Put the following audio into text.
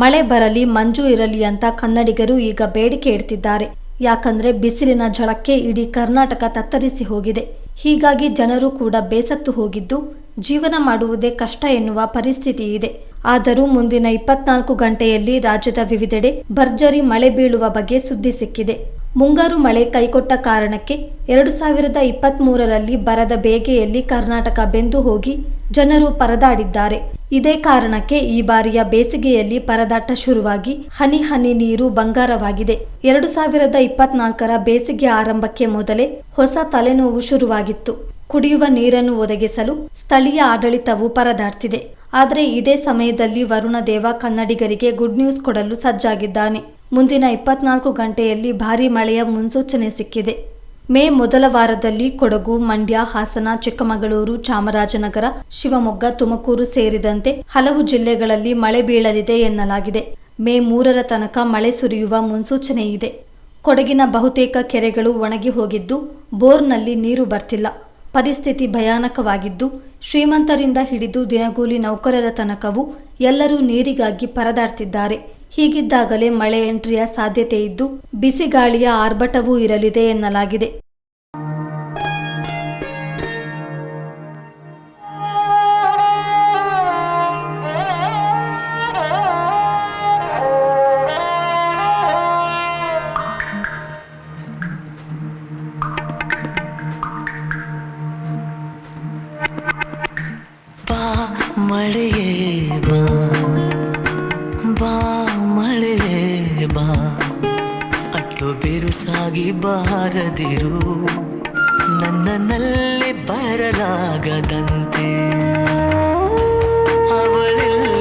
ಮಳೆ ಬರಲಿ, ಮಂಜು ಇರಲಿ ಅಂತ ಕನ್ನಡಿಗರು ಈಗ ಬೇಡಿಕೆ ಇಡ್ತಿದ್ದಾರೆ. ಯಾಕಂದ್ರೆ ಬಿಸಿಲಿನ ಝಳಕ್ಕೆ ಇಡೀ ಕರ್ನಾಟಕ ತತ್ತರಿಸಿ ಹೋಗಿದೆ. ಹೀಗಾಗಿ ಜನರು ಕೂಡ ಬೇಸತ್ತು ಹೋಗಿದ್ದು, ಜೀವನ ಮಾಡುವುದೇ ಕಷ್ಟ ಎನ್ನುವ ಪರಿಸ್ಥಿತಿ ಇದೆ. ಆದರೂ ಮುಂದಿನ ಇಪ್ಪತ್ನಾಲ್ಕು ಗಂಟೆಯಲ್ಲಿ ರಾಜ್ಯದ ವಿವಿಧೆಡೆ ಭರ್ಜರಿ ಮಳೆ ಬೀಳುವ ಬಗ್ಗೆ ಸುದ್ದಿ ಸಿಕ್ಕಿದೆ. ಮುಂಗಾರು ಮಳೆ ಕೈಕೊಟ್ಟ ಕಾರಣಕ್ಕೆ ಎರಡು ಸಾವಿರದ ಇಪ್ಪತ್ತ್ಮೂರರಲ್ಲಿ ಬರದ ಬೇಗೆಯಲ್ಲಿ ಕರ್ನಾಟಕ ಬೆಂದು ಹೋಗಿ ಜನರು ಪರದಾಡಿದ್ದಾರೆ. ಇದೇ ಕಾರಣಕ್ಕೆ ಈ ಬಾರಿಯ ಬೇಸಿಗೆಯಲ್ಲಿ ಪರದಾಟ ಶುರುವಾಗಿ ಹನಿ ಹನಿ ನೀರು ಬಂಗಾರವಾಗಿದೆ. ಎರಡು ಸಾವಿರದ ಇಪ್ಪತ್ನಾಲ್ಕರ ಬೇಸಿಗೆ ಆರಂಭಕ್ಕೆ ಮೊದಲೇ ಹೊಸ ತಲೆನೋವು ಶುರುವಾಗಿತ್ತು. ಕುಡಿಯುವ ನೀರನ್ನು ಒದಗಿಸಲು ಸ್ಥಳೀಯ ಆಡಳಿತವು ಪರದಾಡ್ತಿದೆ. ಆದರೆ ಇದೇ ಸಮಯದಲ್ಲಿ ವರುಣ ದೇವ ಕನ್ನಡಿಗರಿಗೆ ಗುಡ್ ನ್ಯೂಸ್ ಕೊಡಲು ಸಜ್ಜಾಗಿದ್ದಾನೆ. ಮುಂದಿನ ಇಪ್ಪತ್ನಾಲ್ಕು ಗಂಟೆಯಲ್ಲಿ ಭಾರೀ ಮಳೆಯ ಮುನ್ಸೂಚನೆ ಸಿಕ್ಕಿದೆ. ಮೇ ಮೊದಲ ವಾರದಲ್ಲಿ ಕೊಡಗು, ಮಂಡ್ಯ, ಹಾಸನ, ಚಿಕ್ಕಮಗಳೂರು, ಚಾಮರಾಜನಗರ, ಶಿವಮೊಗ್ಗ, ತುಮಕೂರು ಸೇರಿದಂತೆ ಹಲವು ಜಿಲ್ಲೆಗಳಲ್ಲಿ ಮಳೆ ಬೀಳಲಿದೆ ಎನ್ನಲಾಗಿದೆ. ಮೇ ಮೂರರ ತನಕ ಮಳೆ ಸುರಿಯುವ ಮುನ್ಸೂಚನೆ ಇದೆ ಕೊಡಗಿನ ಬಹುತೇಕ ಕೆರೆಗಳು ಒಣಗಿ ಹೋಗಿದ್ದು, ಬೋರ್ನಲ್ಲಿ ನೀರು ಬರ್ತಿಲ್ಲ. ಪರಿಸ್ಥಿತಿ ಭಯಾನಕವಾಗಿದ್ದು, ಶ್ರೀಮಂತರಿಂದ ಹಿಡಿದು ದಿನಗೂಲಿ ನೌಕರರ ತನಕವೂ ಎಲ್ಲರೂ ನೀರಿಗಾಗಿ ಪರದಾಡ್ತಿದ್ದಾರೆ. ಹೀಗಿದ್ದಾಗಲೇ ಮಳೆ ಎಂಟ್ರಿಯ ಸಾಧ್ಯತೆ ಇದ್ದು ಬಿಸಿಗಾಳಿಯ ಆರ್ಭಟವೂ ಇರಲಿದೆ ಎನ್ನಲಾಗಿದೆ. ಮಳೆಯೇ ಬಾ ಬಾ ಬಾ ಅಟ್ಟು ಬಿರುಸಾಗಿ ಬಾರದಿರು. ನನ್ನಲ್ಲಿ ಬರಲಾಗದಂತೆ. ಅವಳೆಲ್ಲ